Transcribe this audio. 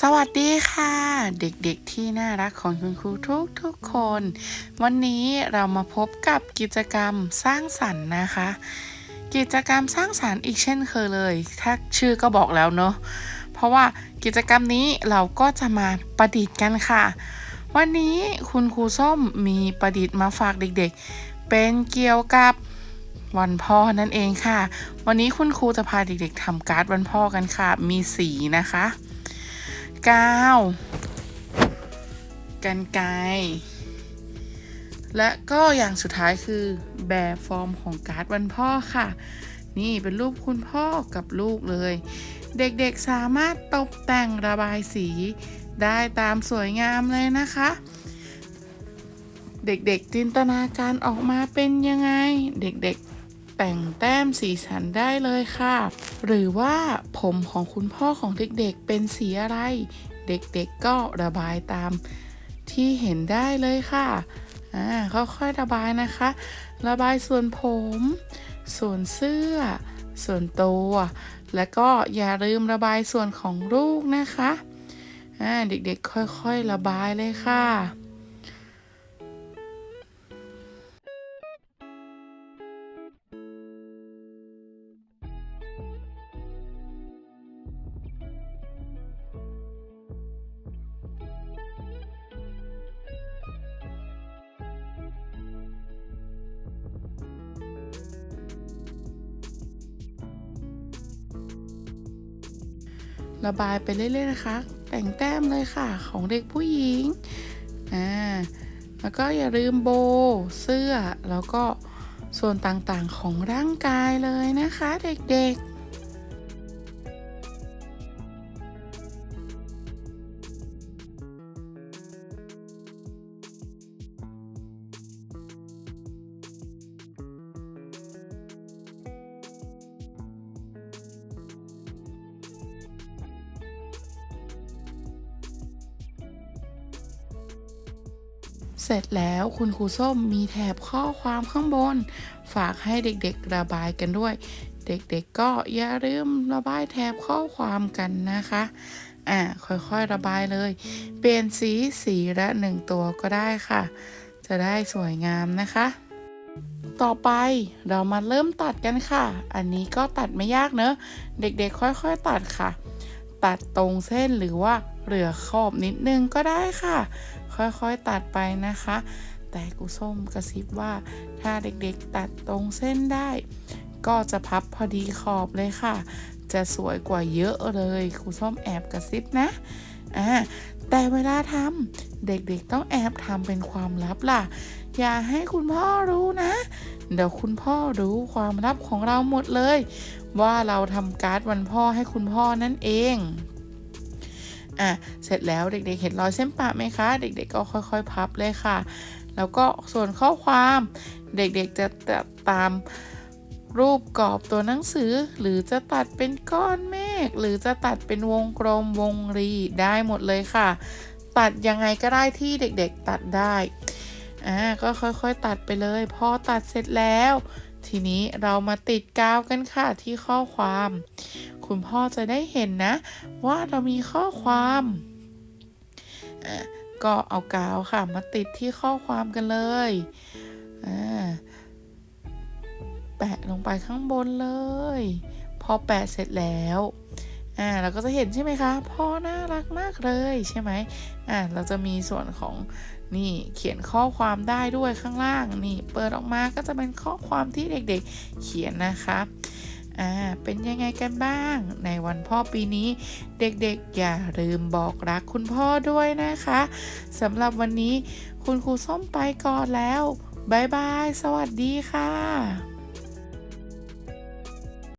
สวัสดีค่ะ เด็กๆที่น่ารักของคุณครูทุกทุกๆคน วันนี้เรามาพบกับกิจกรรมสร้างสรรค์นะคะ กิจกรรมสร้างสรรค์อีกเช่นเคยเลย ถ้าชื่อก็บอกแล้วเนาะเพราะว่ากิจกรรมนี้เราก็จะมาประดิษฐ์กันค่ะ วันนี้คุณครูส้มมีประดิษฐ์มาฝากเด็กๆ เป็นเกี่ยวกับวันพ่อนั่นเองค่ะ วันนี้คุณครูจะพาเด็กๆทำการ์ดวันพ่อกันค่ะ มีสีนะคะ กาวกันไกและก็อย่างสุดท้ายคือแบบฟอร์มของการ์ดวันพ่อค่ะ นี่เป็นรูปคุณพ่อกับลูกเลย เด็กๆสามารถตกแต่งระบายสีได้ตามสวยงามเลยนะคะ เด็กๆจินตนาการออกมาเป็นยังไง เด็กๆ แต่งแต้มสีสันได้เลยค่ะ หรือว่าผมของคุณพ่อของเด็กๆเป็นสีอะไร เด็กๆก็ระบายตามที่เห็นได้เลยค่ะอ่าค่อยๆระบายนะคะ ระบายส่วนผม ส่วนเสื้อ ส่วนตัว แล้วก็อย่าลืมระบายส่วนของลูกนะคะอ่าเด็กๆค่อยๆระบายเลยค่ะ ระบายไปเรื่อยๆนะคะ แต่งแต้มเลยค่ะของเด็กผู้หญิงอ่าแล้วก็อย่าลืมโบเสื้อแล้วก็ส่วนต่างๆของร่างกายเลยนะคะ เด็กๆ เสร็จแล้วคุณครูส้มมีแถบข้อความข้างบน ฝากให้เด็กๆระบายกันด้วย เด็กๆก็อย่าลืมระบายแถบข้อความกันนะคะอ่าค่อยๆระบายเลย เปลี่ยนสีสีละหนึ่งตัวก็ได้ค่ะ จะได้สวยงามนะคะ ต่อไปเรามาเริ่มตัดกันค่ะ อันนี้ก็ตัดไม่ยากเนอะ เด็กๆ ค่อยๆตัดค่ะ ตัดตรงเส้นหรือว่า เหลือขอบนิดนึงก็ได้ค่ะ ค่อยๆตัดไปนะคะ แต่กูส้มกระซิบว่า ถ้าเด็กๆตัดตรงเส้นได้ ก็จะพับพอดีขอบเลยค่ะ จะสวยกว่าเยอะเลยครูส้มแอบกระซิบนะอ่าแต่เวลาทำเด็กๆต้องแอบทำเป็นความลับล่ะ อย่าให้คุณพ่อรู้นะ เดี๋ยวคุณพ่อรู้ความลับของเราหมดเลย ว่าเราทำการ์ดวันพ่อให้คุณพ่อนั่นเอง อะเสร็จแล้วเด็กๆ เห็นรอยเส้นปะไหมคะ เด็กๆก็ค่อยๆ พับเลยค่ะ แล้วก็ส่วนข้อความเด็กๆจะตตามรูปกรอบตัวหนังสือ หรือจะตัดเป็นก้อนเมฆหรือจะตัดเป็นวงกลมวงรีได้หมดเลยค่ะ ตัดยังไงก็ได้ที่เด็กๆตัดได้อ่าก็ค่อยๆตัดไปเลย พอตัดเสร็จแล้ว ทีนี้เรามาติดกาวกันค่ะที่ข้อความ คุณพ่อจะได้เห็นนะ ว่าเรามีข้อความก็เอากาวค่ะ มาติดที่ข้อความกันเลยแปะลงไปข้างบนเลย พอแปะเสร็จแล้ว อ่าเราก็จะเห็นใช่ไหมคะพ่อน่ารักมากเลยใช่ไหมอ่าเราจะมีส่วนของนี่เขียนข้อความได้ด้วยข้างล่างนี่เปิดออกมาก็จะเป็นข้อความที่เด็กๆ เขียนนะคะอ่าเป็นยังไงกันบ้าง ในวันพ่อปีนี้ เด็กๆ อย่าลืมบอกรักคุณพ่อด้วยนะคะสำหรับวันนี้คุณครูส้มไปก่อนแล้วบายบาย สวัสดีค่ะ